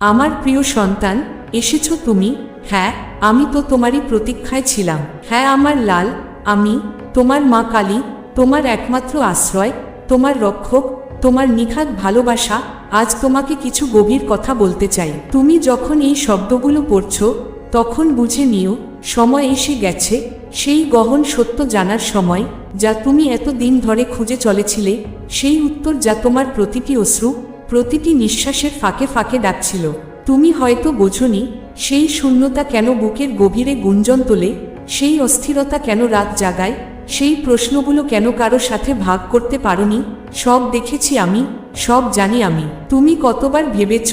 আমার প্রিয় সন্তান, এসেছ তুমি? হ্যাঁ আমি তো তোমারই প্রতীক্ষায় ছিলাম। হ্যাঁ আমার লাল, আমি, তোমার মা কালী, তোমার একমাত্র আশ্রয়, তোমার রক্ষক, তোমার নিখাত ভালোবাসা, আজ তোমাকে কিছু গভীর কথা বলতে চাই। তুমি যখন এই শব্দগুলো পড়ছ, তখন বুঝে নিও, সময় এসে গেছে, সেই গহন সত্য জানার সময়, যা তুমি এত দিন ধরে খুঁজে চলেছিলে, সেই উত্তর যা তোমার প্রতিটি অশ্রু প্রতিটি নিঃশ্বাসের ফাঁকে ফাঁকে ডাকছিল, তুমি হয়তো বোঝনি, সেই শূন্যতা কেন বুকের গভীরে গুঞ্জন তোলে, সেই অস্থিরতা কেন রাত জাগায়, সেই প্রশ্নগুলো কেন কারও সাথে ভাগ করতে পারোনি, সব দেখেছি আমি, সব জানি আমি, তুমি কতবার ভেবেছ,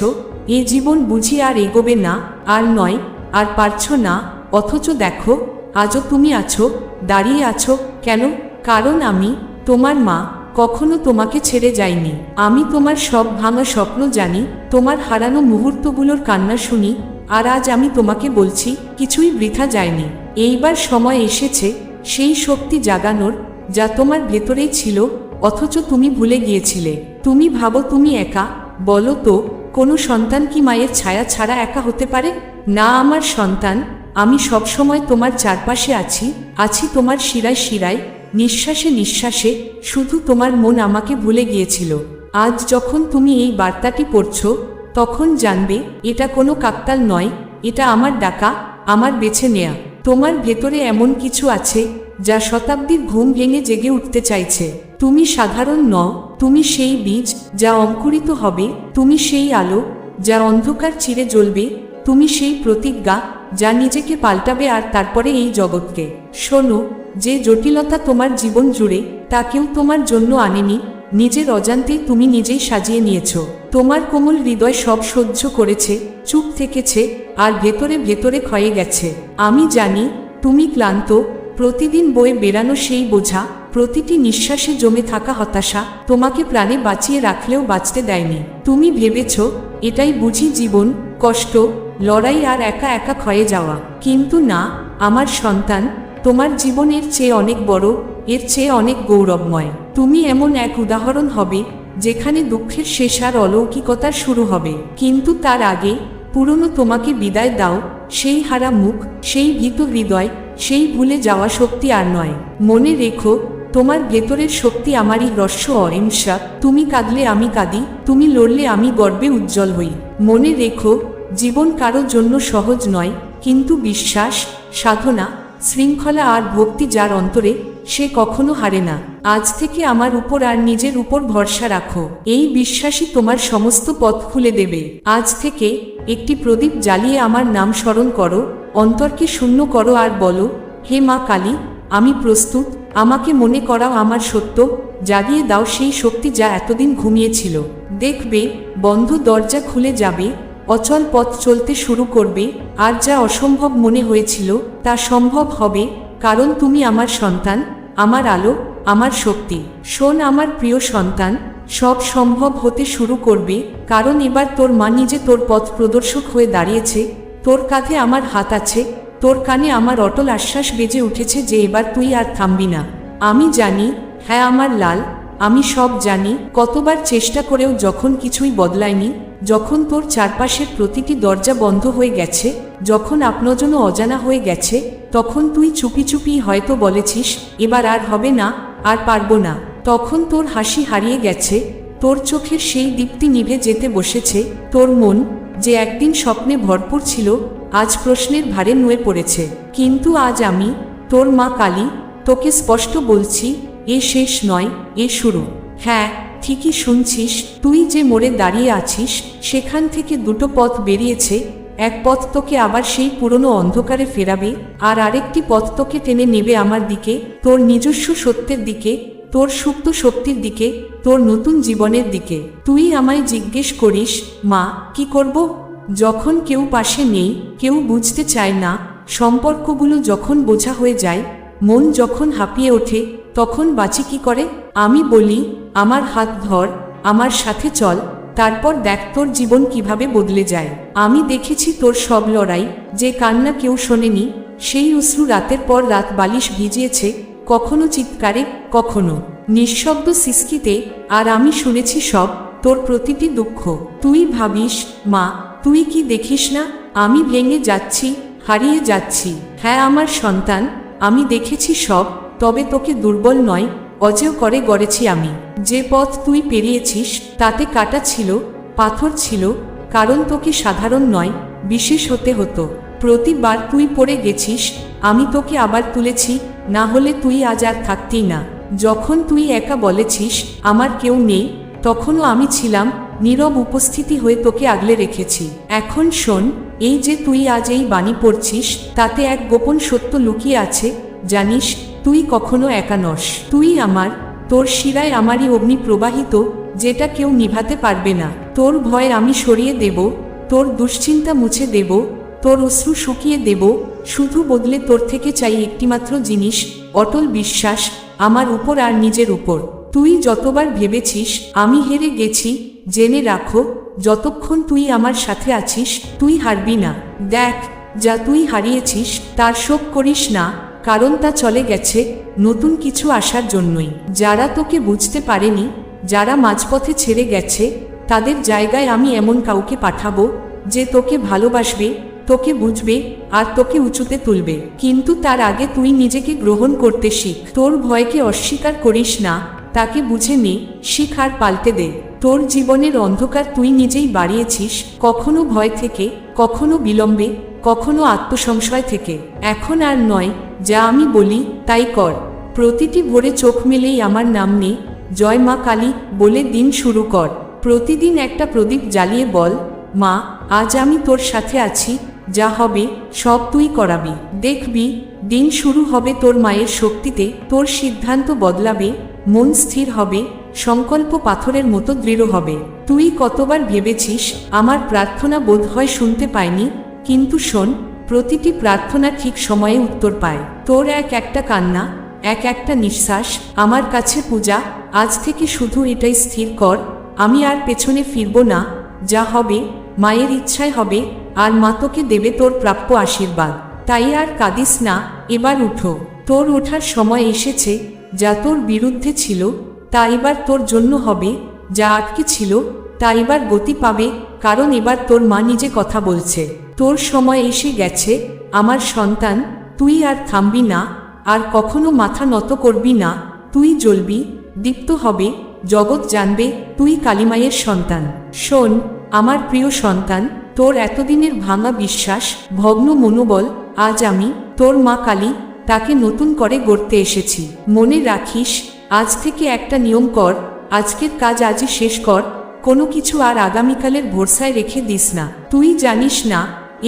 এ জীবন বুঝি আর এগোবে না, আর নয়, আর পারছ না, অথচ দেখো, আজও তুমি আছো, দাঁড়িয়ে আছো, কেন, কারণ আমি, তোমার মা কখনো তোমাকে ছেড়ে যাইনি। আমি তোমার সব ভাঙা স্বপ্ন জানি, তোমার হারানো মুহূর্তগুলোর কান্না শুনি, আর আজ আমি তোমাকে বলছি, কিছুই বৃথা যায়নি। এইবার সময় এসেছে, সেই শক্তি জাগানোর, যা তোমার ভেতরেই ছিল, অথচ তুমি ভুলে গিয়েছিলে। তুমি ভাবো তুমি একা, বলো তো, কোনো সন্তান কি মায়ের ছায়া ছাড়া একা হতে পারে? না আমার সন্তান, আমি সবসময় তোমার চারপাশে আছি আছি তোমার শিরায় শিরায় নিঃশ্বাসে নিঃশ্বাসে শুধু তোমার মন আমাকে ভুলে গিয়েছিল। আজ যখন তুমি এই বার্তাটি পড়ছ, তখন জানবে, এটা কোনো কাকতাল নয়, এটা আমার ডাকা, আমার বেছে নেয়া। তোমার ভেতরে এমন কিছু আছে, যা শতাব্দীর ঘুম ভেঙে জেগে উঠতে চাইছে। তুমি সাধারণ ন, তুমি সেই বীজ, যা অঙ্কুরিত হবে, তুমি সেই আলো, যা অন্ধকার চিরে জ্বলবে, তুমি সেই প্রতিজ্ঞা, যা নিজেকে পাল্টাবে আর তারপরে এই জগৎকে। শোনো যে জটিলতা তোমার জীবন জুড়ে, তা কেউ তোমার জন্য আনেনি, নিজের অজান্তেই তুমি নিজেই সাজিয়ে নিয়েছ। তোমার কোমল হৃদয় সব সহ্য করেছে, চুপ থেকেছে, আর ভেতরে ভেতরে ক্ষয়ে গেছে। আমি জানি, তুমি ক্লান্ত, প্রতিদিন বয়ে বেরানো সেই বোঝা, প্রতিটি নিঃশ্বাসে জমে থাকা হতাশা, তোমাকে প্রাণে বাঁচিয়ে রাখলেও বাঁচতে দেয়নি। তুমি ভেবেছ, এটাই বুঝি জীবন, কষ্ট, লড়াই আর একা একা ক্ষয়ে যাওয়া। কিন্তু না, আমার সন্তান তোমার জীবনের চেয়ে অনেক বড়, এর চেয়ে অনেক গৌরবময়। তুমি এমন এক উদাহরণ হবে, যেখানে দুঃখের শেষ আর অলৌকিকতার শুরু হবে। কিন্তু তার আগে, পুরনো তোমাকে বিদায় দাও, সেই হারা মুখ, সেই ভীত হৃদয়, সেই ভুলে যাওয়া শক্তি আর নয়। মনে রেখো, তোমার ভেতরের শক্তি আমারই রস্য অহিংসা, তুমি কাঁদলে আমি কাঁদি, তুমি লড়লে আমি গর্বে উজ্জ্বল হই। মনে রেখো, জীবন কারও জন্য সহজ নয়, কিন্তু বিশ্বাস, সাধনা শৃঙ্খলা আর ভক্তি যার অন্তরে, সে কখনো হারে না। আজ থেকে আমার উপর আর নিজের উপর ভরসা রাখো। এই বিশ্বাসই তোমার সমস্ত পথ খুলে দেবে। আজ থেকে একটি প্রদীপ জ্বালিয়ে আমার নাম স্মরণ করো। অন্তরকে শূন্য করো আর বলো, হে মা কালী, আমি প্রস্তুত। আমাকে মনে করাও আমার সত্য। জাগিয়ে দাও সেই শক্তি যা এতদিন ঘুমিয়েছিল। দেখবে, বন্ধ দরজা খুলে যাবে। অচল পথ চলতে শুরু করবে, আর যা অসম্ভব মনে হয়েছিল তা সম্ভব হবে, কারণ তুমি আমার সন্তান, আমার আলো, আমার শক্তি। শোন আমার প্রিয় সন্তান, সব সম্ভব হতে শুরু করবে, কারণ এবার তোর মা নিজে তোর পথ প্রদর্শক হয়ে দাঁড়িয়েছে, তোর কাঁধে আমার হাত আছে, তোর কানে আমার অটল আশ্বাস বেজে উঠেছে যে এবার তুই আর থামবি না। আমি জানি হ্যাঁ আমার লাল, আমি সব জানি, কতবার চেষ্টা করেও যখন কিছুই বদলায়নি যখন তোর চারপাশের প্রতিটি দরজা বন্ধ হয়ে গেছে, যখন আপনজনও অজানা হয়ে গেছে, তখন তুই চুপি চুপি হয়তো বলেছিস, এবার আর হবে না, আর পারব না। তখন তোর হাসি হারিয়ে গেছে, তোর চোখের সেই দীপ্তি নিভে যেতে বসেছে, তোর মন যে একদিন স্বপ্নে ভরপুর ছিল, আজ প্রশ্নের ভারে নুয়ে পড়েছে। কিন্তু আজ আমি, তোর মা কালী, তোকে স্পষ্ট বলছি, এ শেষ নয়, এ শুরু। হ্যাঁ ঠিকই শুনছিস, তুই যে মোড়ে দাঁড়িয়ে আছিস, সেখান থেকে দুটো পথ বেরিয়েছে, এক পথ তোকে আবার সেই পুরনো অন্ধকারে ফেরাবে, আর আরেকটি পথ তোকে টেনে নেবে আমার দিকে, তোর নিজস্ব সত্যের দিকে, তোর সুপ্ত শক্তির দিকে, তোর নতুন জীবনের দিকে। তুই আমায় জিজ্ঞেস করিস, মা, কি করব? যখন কেউ পাশে নেই, কেউ বুঝতে চায় না, সম্পর্কগুলো যখন বোঝা হয়ে যায়, মন যখন হাঁপিয়ে ওঠে, তখন বাঁচি কি করে? আমি বলি, আমার হাত ধর, আমার সাথে চল, তারপর দেখ তোর জীবন কীভাবে বদলে যায়। আমি দেখেছি তোর সব লড়াই, যে কান্না কেউ শোনেনি, সেই অশ্রু রাতের পর রাত বালিশ ভিজিয়েছে, কখনো চিৎকারে, কখনো। নিঃশব্দ সিস্কিতে, আর আমি শুনেছি সব, তোর প্রতিটি দুঃখ। তুই ভাবিস, মা, তুই কি দেখিস না, আমি ভেঙে যাচ্ছি, হারিয়ে যাচ্ছি। হ্যাঁ আমার সন্তান, আমি দেখেছি সব, তবে তোকে দুর্বল নয় অজেয় করে গড়েছি আমি। যে পথ তুই পেরিয়েছিস, তাতে কাটা ছিল, পাথর ছিল, কারণ তোকে সাধারণ নয়, বিশেষ হতে হতো। প্রতিবার তুই পড়ে গেছিস, আমি তোকে আবার তুলেছি, না হলে তুই আজ আর থাকতেই না। যখন তুই একা বলেছিস, আমার কেউ নেই, তখনও আমি ছিলাম, নীরব উপস্থিতি হয়ে তোকে আগলে রেখেছি। এখন শোন, এই যে তুই আজ এই বাণী পড়ছিস, তাতে এক গোপন সত্য লুকিয়ে আছে, জানিস তুই কখনো একা নস। তুই আমার, তোর শিরায় আমারই অগ্নি প্রবাহিত, যেটা কেউ নিভাতে পারবে না। তোর ভয় আমি সরিয়ে দেব, তোর দুশ্চিন্তা মুছে দেব, তোর অশ্রু শুকিয়ে দেব, শুধু বদলে তোর থেকে চাই একটিমাত্র জিনিস, অটল বিশ্বাস, আমার উপর আর নিজের উপর। তুই যতবার ভেবেছিস, আমি হেরে গেছি, জেনে রাখো, যতক্ষণ তুই আমার সাথে আছিস, তুই হারবি না। দেখ, যা তুই হারিয়েছিস, তার শোক করিস না কারণ তা চলে গেছে নতুন কিছু আসার জন্যই। যারা তোকে বুঝতে পারেনি, যারা মাঝপথে ছেড়ে গেছে, তাদের জায়গায় আমি এমন কাউকে পাঠাবো যে তোকে ভালোবাসবে, তোকে বুঝবে আর তোকে উঁচুতে তুলবে। কিন্তু তার আগে তুই নিজেকে গ্রহণ করতে শিখ। তোর ভয়কে অস্বীকার করিস না, তাকে বুঝে নে, শিখ আর পাল্টে দে। তোর জীবনের অন্ধকার তুই নিজেই বাড়িয়েছিস, কখনো ভয় থেকে, কখনো বিলম্বে, কখনো আত্মসংশয় থেকে। এখন আর নয় যা আমি বলি, তাই কর। প্রতিটি ভোরে চোখ মেলেই আমার নাম নে। জয় মা কালী বলে দিন শুরু কর। প্রতিদিন একটা প্রদীপ জ্বালিয়ে বল, মা, আজ আমি তোর সাথে আছি, যা হবে, সব তুই করাবি। দেখবি, দিন শুরু হবে তোর মায়ের শক্তিতে, তোর সিদ্ধান্ত বদলাবে, মন স্থির হবে, সংকল্প পাথরের মতো দৃঢ় হবে। তুই কতবার ভেবেছিস, আমার প্রার্থনা বোধ হয় শুনতে পাইনি, কিন্তু শোন প্রতিটি প্রার্থনা ঠিক সময়ে উত্তর পায়। তোর এক একটা কান্না, এক একটা নিঃশ্বাস, আমার কাছে পূজা, আজ থেকে শুধু এটাই স্থির কর, আমি আর পেছনে ফিরব না, যা হবে, মায়ের ইচ্ছায় হবে, আর মা তোকে দেবে তোর প্রাপ্য আশীর্বাদ। তাই আর কাঁদিস না, এবার উঠো। তোর ওঠার সময় এসেছে, যা তোর বিরুদ্ধে ছিল, তা এবার তোর জন্য হবে, যা আটকে ছিল, তা এবার গতি পাবে কারণ এবার তোর মা নিজে কথা বলছে। তোর সময় এসে গেছে, আমার সন্তান, তুই আর থামবি না, আর কখনো মাথা নত করবি না, তুই জ্বলবি, দীপ্ত হবে, জগৎ জানবে, তুই কালিমায়ের সন্তান। শোন, আমার প্রিয় সন্তান, তোর এতদিনের ভাঙা বিশ্বাস, ভগ্ন মনোবল, আজ আমি, তোর মা কালী, তাকে নতুন করে গড়তে এসেছি। মনে রাখিস, আজ থেকে একটা নিয়ম কর, আজকের কাজ আজই শেষ কর কোনো কিছু আর আগামীকালের ভরসায় রেখে দিস না। তুই জানিস না,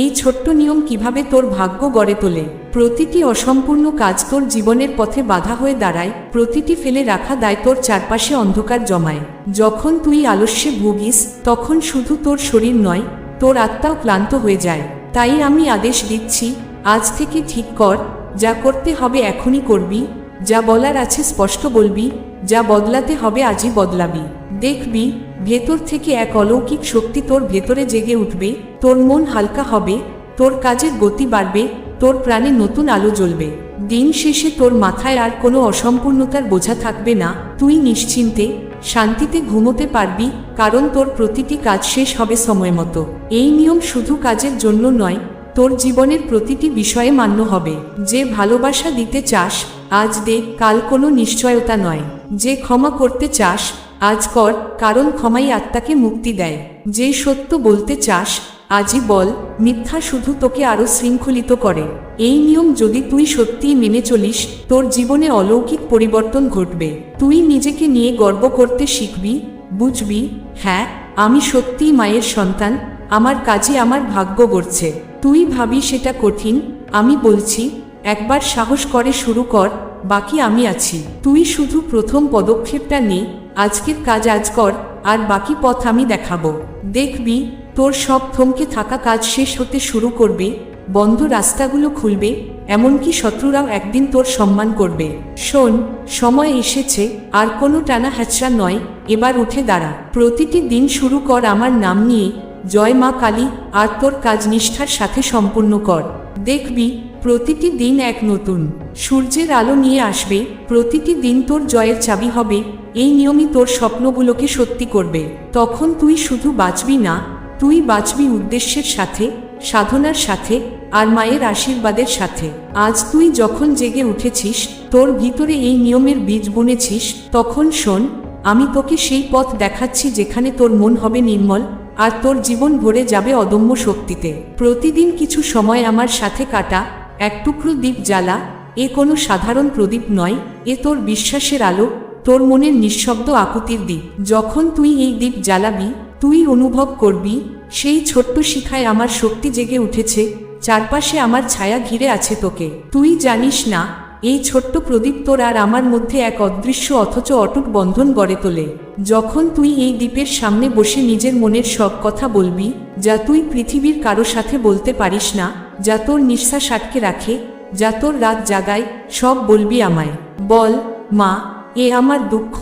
এই ছোট্ট নিয়ম কীভাবে তোর ভাগ্য গড়ে তোলে। প্রতিটি অসম্পূর্ণ কাজ তোর জীবনের পথে বাধা হয়ে দাঁড়ায়, প্রতিটি ফেলে রাখা দায় তোর চারপাশে অন্ধকার জমায়। যখন তুই আলস্যে ভুগিস, তখন শুধু তোর শরীর নয়, তোর আত্মাও ক্লান্ত হয়ে যায়। তাই আমি আদেশ দিচ্ছি, আজ থেকে ঠিক কর, যা করতে হবে এখনই করবি, যা বলার আছে স্পষ্ট বলবি যা বদলাতে হবে আজই বদলাবি। দেখবি, ভেতর থেকে এক অলৌকিক শক্তি তোর ভেতরে জেগে উঠবে, তোর মন হালকা হবে, তোর কাজের গতি বাড়বে, তোর প্রাণে নতুন আলো জ্বলবে। দিন শেষে তোর মাথায় আর কোনো অসম্পূর্ণতার বোঝা থাকবে না। তুই নিশ্চিন্তে, শান্তিতে ঘুমোতে পারবি, কারণ তোর প্রতিটি কাজ শেষ হবে সময় মতো। এই নিয়ম শুধু কাজের জন্য নয় তোর জীবনের প্রতিটি বিষয়ে মান্য হবে। যে ভালোবাসা দিতে চাস, আজ দে কাল কোনো নিশ্চয়তা নয়। যে ক্ষমা করতে চাস, আজ কর, কারণ ক্ষমাই আত্মাকে মুক্তি দেয়। যে সত্য বলতে চাস, আজই বল, মিথ্যা শুধু তোকে আরও শৃঙ্খলিত করে। এই নিয়ম যদি তুই সত্যিই মেনে চলিস, তোর জীবনে অলৌকিক পরিবর্তন ঘটবে। তুই নিজেকে নিয়ে গর্ব করতে শিখবি, বুঝবি হ্যাঁ আমি সত্যিই মায়ের সন্তান, আমার কাজে আমার ভাগ্য গড়ছে। তুই ভাবি সেটা কঠিন, আমি বলছি, একবার সাহস করে শুরু কর, বাকি আমি আছি। তুই শুধু প্রথম পদক্ষেপটা নে, আজকের কাজ আজ কর, আর বাকি পথ আমি দেখাবো। দেখবি, তোর সব থমকে থাকা কাজ শেষ হতে শুরু করবে, বন্ধ রাস্তাগুলো খুলবে, এমনকি শত্রুরাও একদিন তোর সম্মান করবে। শোন, সময় এসেছে, আর কোনো টানা হ্যাচড়া নয়, এবার উঠে দাঁড়া। প্রতিটি দিন শুরু কর আমার নাম নিয়ে জয় মা কালী আর তোর কাজ নিষ্ঠার সাথে সম্পূর্ণ কর। দেখবি, প্রতিটি দিন এক নতুন। সূর্যের আলো নিয়ে আসবে, প্রতিটি দিন তোর জয়ের চাবি হবে, এই নিয়মই তোর স্বপ্নগুলোকে সত্যি করবে। তখন তুই শুধু বাঁচবি না, তুই বাঁচবি উদ্দেশ্যের সাথে, সাধনার সাথে, আর মায়ের আশীর্বাদের সাথে। আজ তুই যখন জেগে উঠেছিস, তোর ভিতরে এই নিয়মের বীজ বুনেছিস, তখন শোন, আমি তোকে সেই পথ দেখাচ্ছি যেখানে তোর মন হবে নির্মল আর তোর জীবন ভরে যাবে অদম্য শক্তিতে। প্রতিদিন কিছু সময় আমার সাথে কাটা, এক টুকরো দ্বীপ জ্বালা, এ কোনো সাধারণ প্রদীপ নয়, এ তোর বিশ্বাসের আলো, তোর মনের নিঃশব্দ আকুতির দ্বীপ যখন তুই এই দ্বীপ জ্বালাবি, তুই অনুভব করবি, সেই ছোট্ট শিখায় আমার শক্তি জেগে উঠেছে, চারপাশে আমার ছায়া ঘিরে আছে তোকে। তুই জানিস না এই ছোট্ট প্রদীপ তোর আর আমার মধ্যে এক অদৃশ্য অথচ অটুট বন্ধন গড়ে তোলে। যখন তুই এই দ্বীপের সামনে বসে নিজের মনের সব কথা বলবি, যা তুই পৃথিবীর কারও সাথে বলতে পারিস না, যা তোর নিঃশ্বাস আটকে রাখে, যা তোর রাত জাগায়, সব বলবি আমায়। বল, মা, এ আমার দুঃখ,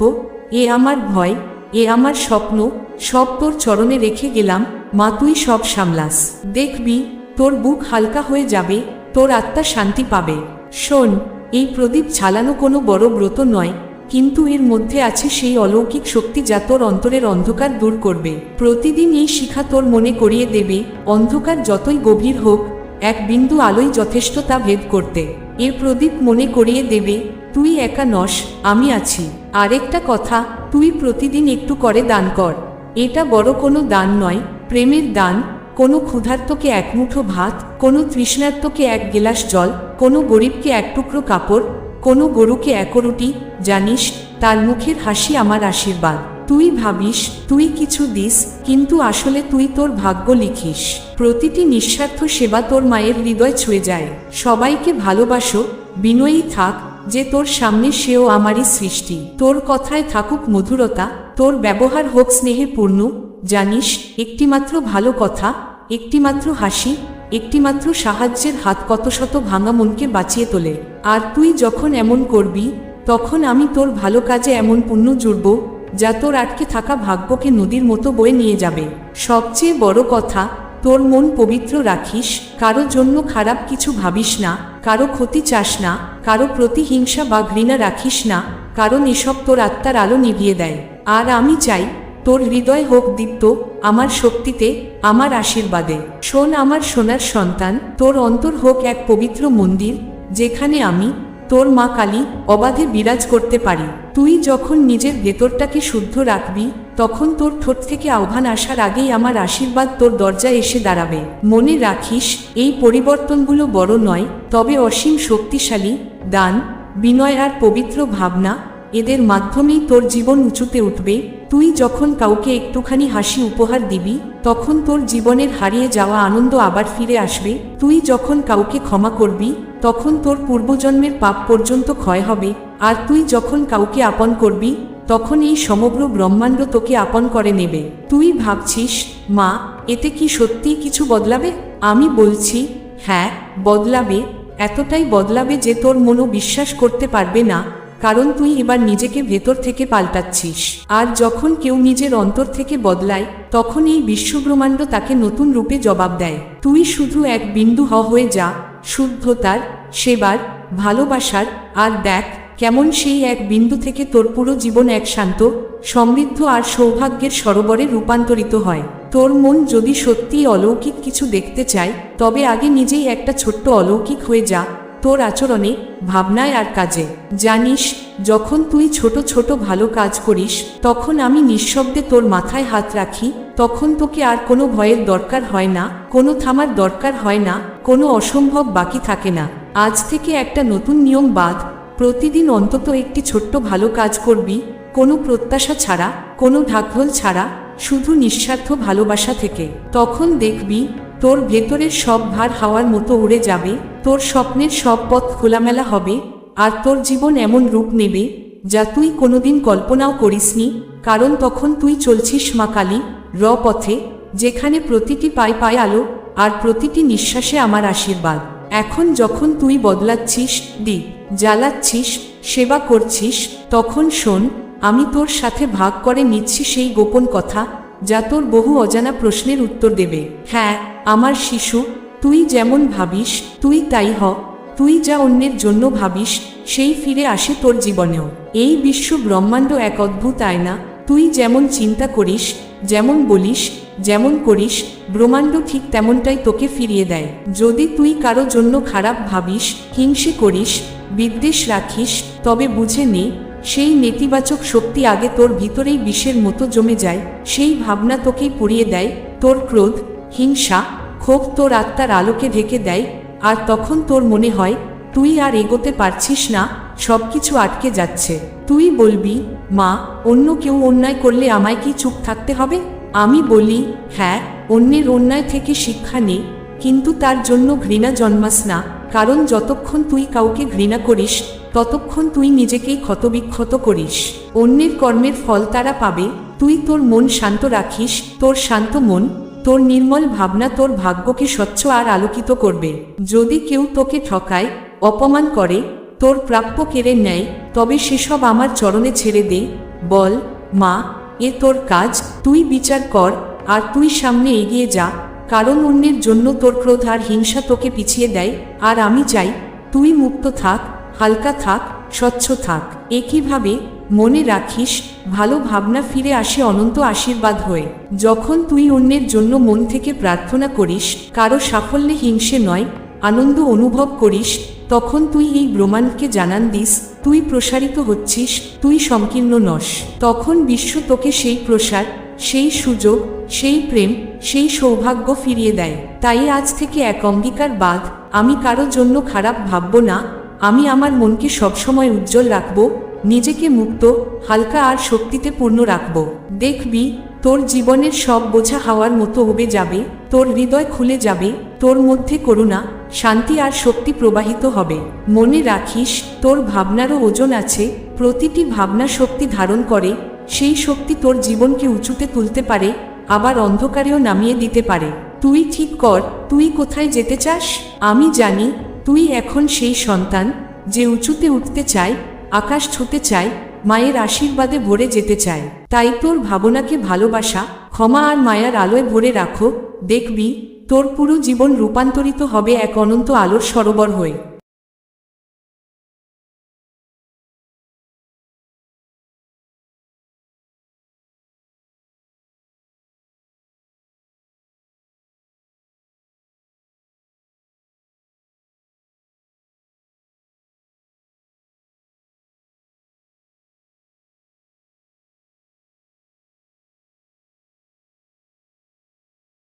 এ আমার ভয়, এ আমার স্বপ্ন, সব তোর চরণে রেখে গেলাম, মা তুই সব সামলাস। দেখবি, তোর বুক হালকা হয়ে যাবে, তোর আত্মা শান্তি পাবে। শোন এই প্রদীপ ঝালানো কোনো বড় ব্রত নয়, কিন্তু এর মধ্যে আছে সেই অলৌকিক শক্তি যা তোর অন্তরের অন্ধকার দূর করবে। প্রতিদিন এই শিখা তোর মনে করিয়ে দেবে, অন্ধকার যতই গভীর হোক, এক বিন্দু আলোই যথেষ্ট তা ভেদ করতে। এর প্রদীপ মনে করিয়ে দেবে, তুই একা নস, আমি আছি। আরেকটা কথা, তুই প্রতিদিন একটু করে দান কর। এটা বড় কোনো দান নয়, প্রেমের দান কোনো ক্ষুধার্তকে এক মুঠো ভাত, কোনো তৃষ্ণার্তকে এক গেলাস জল, কোনো গরিবকে এক টুকরো কাপড়, কোনো গরুকে একরুটি জানিস, তার মুখের হাসি আমার আশীর্বাদ। তুই ভাবিস, তুই কিছু দিস, কিন্তু আসলে তুই তোর ভাগ্য লিখিস। প্রতিটি নিঃস্বার্থ সেবা তোর মায়ের হৃদয় ছুঁয়ে যায়। সবাইকে ভালোবাসো, বিনয়ী থাক, যে তোর সামনে সেও আমারই সৃষ্টি। তোর কথায় থাকুক মধুরতা, তোর ব্যবহার হোক স্নেহে পূর্ণ জানিস, একটিমাত্র ভালো কথা, একটিমাত্র হাসি, একটিমাত্র সাহায্যের হাত কত শত ভাঙা মনকে বাঁচিয়ে তোলে। আর তুই যখন এমন করবি, তখন আমি তোর ভালো কাজে এমন পুণ্য জুড়ব, যা তোর আটকে থাকা ভাগ্যকে নদীর মতো বয়ে নিয়ে যাবে। সবচেয়ে বড় কথা, তোর মন পবিত্র রাখিস, কারও জন্য খারাপ কিছু ভাবিস না, কারও ক্ষতি চাস না, কারও প্রতি হিংসা বা ঘৃণা রাখিস না, কারণ এসব তোর আত্মার আলো নিভিয়ে দেয়। আর আমি চাই তোর হৃদয় হোক দীপ্ত, আমার শক্তিতে, আমার আশীর্বাদে। শোন আমার সোনার সন্তান, তোর অন্তর হোক এক পবিত্র মন্দির, যেখানে আমি, তোর মা কালী, অবাধে বিরাজ করতে পারি। তুই যখন নিজের ভেতরটাকে শুদ্ধ রাখবি, তখন তোর ঠোঁট থেকে আহ্বান আসার আগেই আমার আশীর্বাদ তোর দরজায় এসে দাঁড়াবে। মনে রাখিস, এই পরিবর্তনগুলো বড় নয়, তবে অসীম শক্তিশালী, দান, বিনয় আর পবিত্র ভাবনা, এদের মাধ্যমেই তোর জীবন উঁচুতে উঠবে। তুই যখন কাউকে একটুখানি হাসি উপহার দিবি, তখন তোর জীবনের হারিয়ে যাওয়া আনন্দ আবার ফিরে আসবে। তুই যখন কাউকে ক্ষমা করবি, তখন তোর পূর্বজন্মের পাপ পর্যন্ত ক্ষয় হবে। আর তুই যখন কাউকে আপন করবি, তখন এই সমগ্র ব্রহ্মাণ্ড তোকে আপন করে নেবে। তুই ভাবছিস, মা, এতে কি সত্যিই কিছু বদলাবে? আমি বলছি হ্যাঁ বদলাবে। এতটাই বদলাবে যে তোর মনও বিশ্বাস করতে পারবে না। কারণ তুই এবার নিজেকে ভেতর থেকে পাল্টাচ্ছিস। আর যখন কেউ নিজের অন্তর থেকে বদলায়, তখন এই বিশ্বব্রহ্মাণ্ড তাকে নতুন রূপে জবাব দেয়। তুই শুধু এক বিন্দু হ হয়ে যা, শুদ্ধতার, সেবার, ভালোবাসার, আর দেখ কেমন সেই এক বিন্দু থেকে তোর পুরো জীবন এক শান্ত, সমৃদ্ধ আর সৌভাগ্যের সরোবরে রূপান্তরিত হয়। তোর মন যদি সত্যিই অলৌকিক কিছু দেখতে চায়, তবে আগে নিজেই একটা ছোট্ট অলৌকিক হয়ে যা তোর আচরণে, ভাবনায় আর কাজে। জানিস, যখন তুই ছোট ছোট ভালো কাজ করিস, তখন আমি নিঃশব্দে তোর মাথায় হাত রাখি, তখন তোকে আর কোনো ভয়ের দরকার হয় না, কোনো থামার দরকার হয় না, কোনো অসম্ভব বাকি থাকে না। আজ থেকে একটা নতুন নিয়ম বাদ, প্রতিদিন অন্তত একটি ছোট্ট ভালো কাজ করবি, কোনো প্রত্যাশা ছাড়া, কোনো ঢাকঢোল ছাড়া, শুধু নিঃস্বার্থ ভালোবাসা থেকে। তখন দেখবি তোর ভেতরের সব ভার হাওয়ার মতো উড়ে যাবে, তোর স্বপ্নের সব পথ খোলামেলা হবে, আর তোর জীবন এমন রূপ নেবে, যা তুই কোনোদিন কল্পনাও করিসনি, কারণ তখন তুই চলছিস মা কালী, র পথে, যেখানে প্রতিটি পায় পায়ে আলো, আর প্রতিটি নিঃশ্বাসে আমার আশীর্বাদ। এখন যখন তুই বদলাচ্ছিস দি জ্বালাচ্ছিস, সেবা করছিস, তখন শোন, আমি তোর সাথে ভাগ করে নিচ্ছি সেই গোপন কথা যা তোর বহু অজানা প্রশ্নের উত্তর দেবে। হ্যাঁ আমার শিশু, তুই যেমন ভাবিস, তুই তাই হ। তুই যা অন্যের জন্য ভাবিস, সেই ফিরে আসে তোর জীবনেও। এই বিশ্ব ব্রহ্মাণ্ড এক অদ্ভুত আয়না। তুই যেমন চিন্তা করিস, যেমন বলিস, যেমন করিস, ব্রহ্মাণ্ড ঠিক তেমনটাই তোকে ফিরিয়ে দেয়। যদি তুই কারও জন্য খারাপ ভাবিস, হিংসে করিস, বিদ্বেষ রাখিস, তবে বুঝে নে সেই নেতিবাচক শক্তি আগে তোর ভিতরেই বিষের মতো জমে যায়, সেই ভাবনা তোকেই পুড়িয়ে দেয়, তোর ক্রোধ, হিংসা, ক্ষোভ তোর আত্মার আলোকে ঢেকে দেয়, আর তখন তোর মনে হয়, তুই আর এগোতে পারছিস না, সবকিছু আটকে যাচ্ছে। তুই বলবি, মা, অন্য কেউ অন্যায় করলে আমায় কি চুপ থাকতে হবে? আমি বলি হ্যাঁ অন্যের অন্যায় থেকে শিক্ষা নে, কিন্তু তার জন্য ঘৃণা জন্মাস না, কারণ যতক্ষণ তুই কাউকে ঘৃণা করিস ততক্ষণ তুই নিজেকেই ক্ষতবিক্ষত করিস। অন্যের কর্মের ফল তারা পাবে। তুই তোর মন শান্ত রাখিস, তোর শান্ত মন, তোর নির্মল ভাবনা তোর ভাগ্যকে স্বচ্ছ আর আলোকিত করবে। যদি কেউ তোকে ঠকায়, অপমান করে, তোর প্রাপ্য কেড়ে নেয়, তবে সেসব আমার চরণে ছেড়ে দে। বল, মা, এ তোর কাজ। তুই বিচার কর, আর তুই সামনে এগিয়ে যা। কারণ অন্যের জন্য তোর ক্রোধ আর হিংসা তোকে পিছিয়ে দেয়। আর আমি চাই, তুই মুক্ত থাক। হালকা থাক, স্বচ্ছ থাক। একইভাবে মনে রাখিস, ভালো ভাবনা ফিরে আসে অনন্ত আশীর্বাদ হয়ে। যখন তুই অন্যের জন্য মন থেকে প্রার্থনা করিস, কারও সাফল্যে হিংসে নয়, আনন্দ অনুভব করিস, তখন তুই এই ব্রহ্মাণ্ডকে জানান দিস, তুই প্রসারিত হচ্ছিস, তুই সংকীর্ণ নস। তখন বিশ্ব তোকে সেই প্রসার, সেই সুযোগ, সেই প্রেম, সেই সৌভাগ্য ফিরিয়ে দেয়। তাই আজ থেকে এক অঙ্গীকার বাদ, আমি কারও জন্য খারাপ ভাবব না আমি আমার মনকে সবসময় উজ্জ্বল রাখব, নিজেকে মুক্ত, হালকা আর শক্তিতে পূর্ণ রাখব। দেখবি, তোর জীবনের সব বোঝা হাওয়ার মতো উবে যাবে, তোর হৃদয় খুলে যাবে, তোর মধ্যে করুণা, শান্তি আর শক্তি প্রবাহিত হবে। মনে রাখিস, তোর ভাবনারও ওজন আছে, প্রতিটি ভাবনা শক্তি ধারণ করে, সেই শক্তি তোর জীবনকে উঁচুতে তুলতে পারে, আবার অন্ধকারেও নামিয়ে দিতে পারে। তুই ঠিক কর, তুই কোথায় যেতে চাস? আমি জানি তুই এখন সেই সন্তান যে উঁচুতে উঠতে চায়, আকাশ ছুতে চায়, মায়ের আশীর্বাদে ভরে যেতে চায়। তাই তোর ভাবনাকে ভালোবাসা, ক্ষমা আর মায়ার আলোয় ভরে রাখো। দেখবি, তোর পুরো জীবন রূপান্তরিত হবে এক অনন্ত আলোর সরোবর হয়ে।